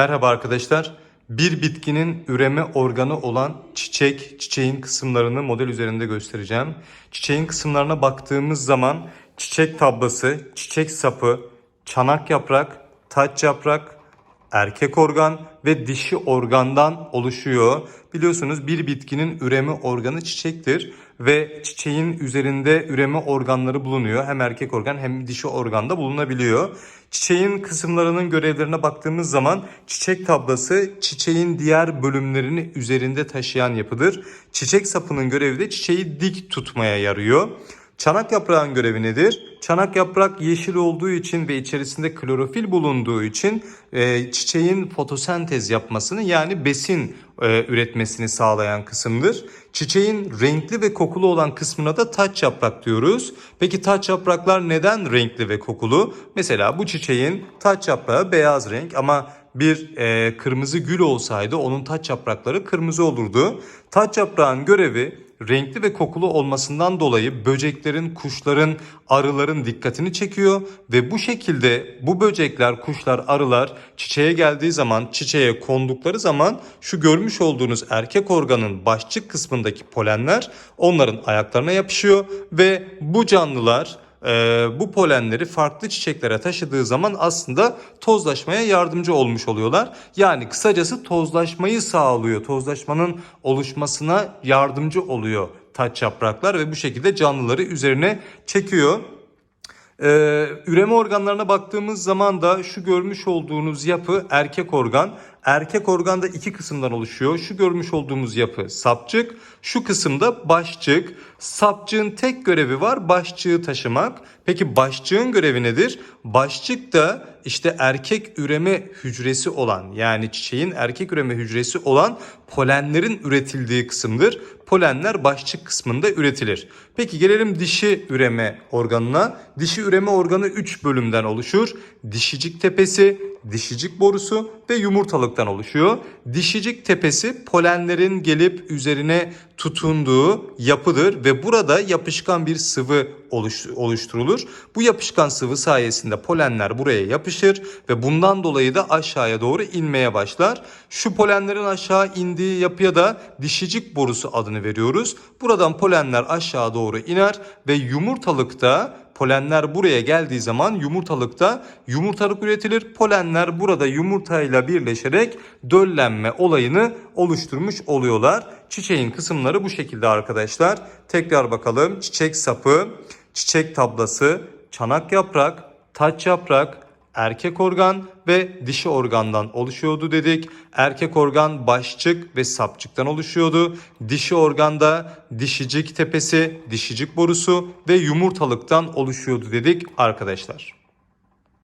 Merhaba arkadaşlar. Bir bitkinin üreme organı olan çiçek, çiçeğin kısımlarını model üzerinde göstereceğim. Çiçeğin kısımlarına baktığımız zaman çiçek tablası, çiçek sapı, çanak yaprak, taç yaprak, erkek organ ve dişi organdan oluşuyor. Biliyorsunuz bir bitkinin üreme organı çiçektir ve çiçeğin üzerinde üreme organları bulunuyor. Hem erkek organ hem dişi organda bulunabiliyor. Çiçeğin kısımlarının görevlerine baktığımız zaman çiçek tablası çiçeğin diğer bölümlerini üzerinde taşıyan yapıdır. Çiçek sapının görevi de çiçeği dik tutmaya yarıyor. Çanak yaprağın görevi nedir? Çanak yaprak yeşil olduğu için ve içerisinde klorofil bulunduğu için e, çiçeğin fotosentez yapmasını yani besin e, üretmesini sağlayan kısımdır. Çiçeğin renkli ve kokulu olan kısmına da taç yaprak diyoruz. Peki taç yapraklar neden renkli ve kokulu? Mesela bu çiçeğin taç yaprağı beyaz renk ama bir e, kırmızı gül olsaydı onun taç yaprakları kırmızı olurdu. Taç yaprağın görevi renkli ve kokulu olmasından dolayı böceklerin, kuşların, arıların dikkatini çekiyor ve bu şekilde bu böcekler, kuşlar, arılar çiçeğe geldiği zaman, çiçeğe kondukları zaman şu görmüş olduğunuz erkek organın başçık kısmındaki polenler onların ayaklarına yapışıyor ve bu canlılar e, bu polenleri farklı çiçeklere taşıdığı zaman aslında tozlaşmaya yardımcı olmuş oluyorlar. Yani kısacası tozlaşmayı sağlıyor. Tozlaşmanın oluşmasına yardımcı oluyor taç yapraklar ve bu şekilde canlıları üzerine çekiyor. Ee, üreme organlarına baktığımız zaman da şu görmüş olduğunuz yapı erkek organ. Erkek organ da iki kısımdan oluşuyor. Şu görmüş olduğumuz yapı sapçık, şu kısımda başçık. Sapçığın tek görevi var başçığı taşımak. Peki başçığın görevi nedir? Başçık da işte erkek üreme hücresi olan yani çiçeğin erkek üreme hücresi olan polenlerin üretildiği kısımdır. Polenler başçık kısmında üretilir. Peki gelelim dişi üreme organına. Dişi üreme organı 3 bölümden oluşur. Dişicik tepesi, dişicik borusu ve yumurtalıktan oluşuyor. Dişicik tepesi polenlerin gelip üzerine tutunduğu yapıdır ve burada yapışkan bir sıvı oluşturulur. Bu yapışkan sıvı sayesinde polenler buraya yapışır ve bundan dolayı da aşağıya doğru inmeye başlar. Şu polenlerin aşağı indiği yapıya da dişicik borusu adını veriyoruz. Buradan polenler aşağı doğru iner ve yumurtalıkta Polenler buraya geldiği zaman yumurtalıkta yumurtalık üretilir. Polenler burada yumurtayla birleşerek döllenme olayını oluşturmuş oluyorlar. Çiçeğin kısımları bu şekilde arkadaşlar. Tekrar bakalım. Çiçek sapı, çiçek tablası, çanak yaprak, taç yaprak, erkek organ ve dişi organdan oluşuyordu dedik. Erkek organ başçık ve sapçıktan oluşuyordu. Dişi organda dişicik tepesi, dişicik borusu ve yumurtalıktan oluşuyordu dedik arkadaşlar.